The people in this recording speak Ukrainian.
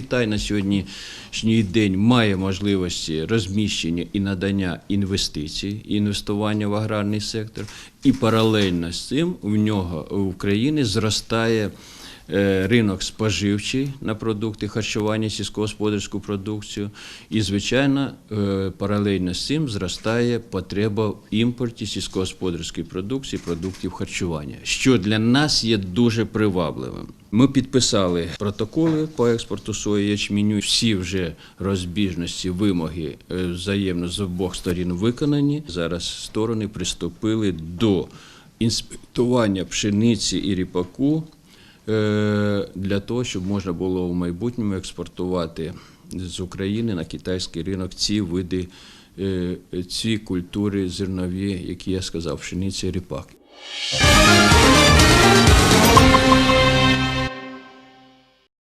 Китай на сьогоднішній день має можливості розміщення і надання інвестицій, інвестування в аграрний сектор, і паралельно з цим в нього в Україні зростає. Е, Ринок споживчий на продукти харчування, сільськогосподарську продукцію, і, звичайно, е, паралельно з цим зростає потреба в імпорті сільськогосподарської продукції, продуктів харчування, що для нас є дуже привабливим. Ми підписали протоколи по експорту сої ячменю. Всі вже розбіжності, вимоги е, взаємно з обох сторін виконані. Зараз сторони приступили до інспектування пшениці і ріпаку для того, щоб можна було в майбутньому експортувати з України на китайський ринок ці види, е, ці культури зернові, які я сказав, пшениці ріпаки. ріпак.